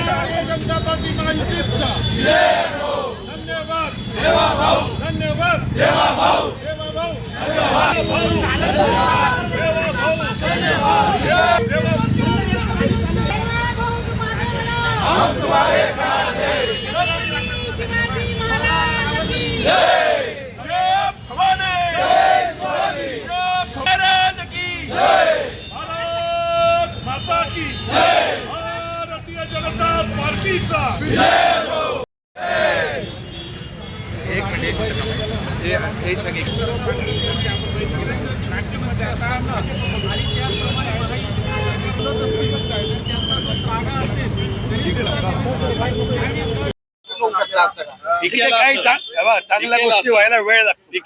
महायुतीचा धन्यवाद धन्यवाद देवा भाऊ शिवाजी महाराज की भारत माता की भारतीय जनता पार्टीचा. हे बघा, चांगल्या गोष्टी व्हायला वेळ लागतो.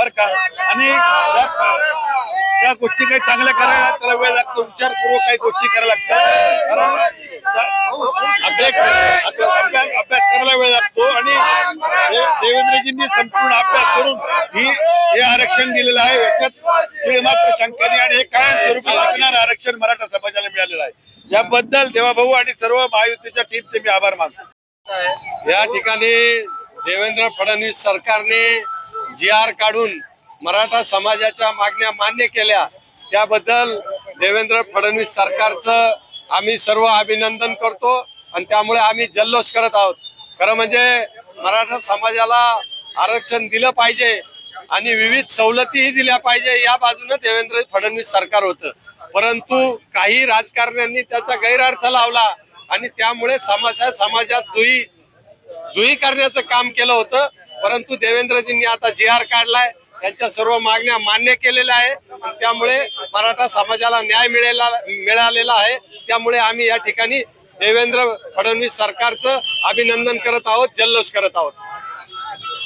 बरं का? आणि त्या- गोष्टी काही चांगल्या करायला त्याला वेळ लागतो. विचारपूर्वक काही गोष्टी करायला लागतात. अभ्यास करायला वेळ लागतो आणि देवेंद्रजींनी संपूर्ण अभ्यास करून ही हे आरक्षण दिलेलं आहे. याच्यात मात्र शंकाने आणि हे कायमस्वरूपी लागणार आरक्षण मराठा समाजाला मिळालेलं आहे. याबद्दल देवाभाऊ आणि सर्व महायुतीच्या टीमचे मी आभार मानतो. या ठिकाणी देवेंद्र फडणवीस सरकारने जी आर काढून मराठा समाजाच्या मागण्या मान्य केल्या. त्याबद्दल देवेंद्र फडणवीस सरकारचं आम्ही सर्व अभिनंदन करतो. आणि त्यामुळे आम्ही जल्लोष करत आहोत. खरं म्हणजे मराठा समाजाला आरक्षण दिलं पाहिजे आणि विविध सवलतीही दिल्या पाहिजे या बाजूने देवेंद्र फडणवीस सरकार होतं. परंतु काही राजकारण्यांनी त्याचा गैरअर्थ लावला आणि त्यामुळे समाजा समाजात दुई दुही करण्याचं काम केलं होतं. परंतु देवेंद्रजींनी आता जी आर काढलाय त्यांच्या सर्व मागण्या मान्य केलेल्या आहे. त्यामुळे मराठा समाजाला न्याय मिळेला मिळालेला आहे. त्यामुळे आम्ही या ठिकाणी देवेंद्र फडणवीस सरकारचं अभिनंदन करत आहोत जल्लोष करत आहोत.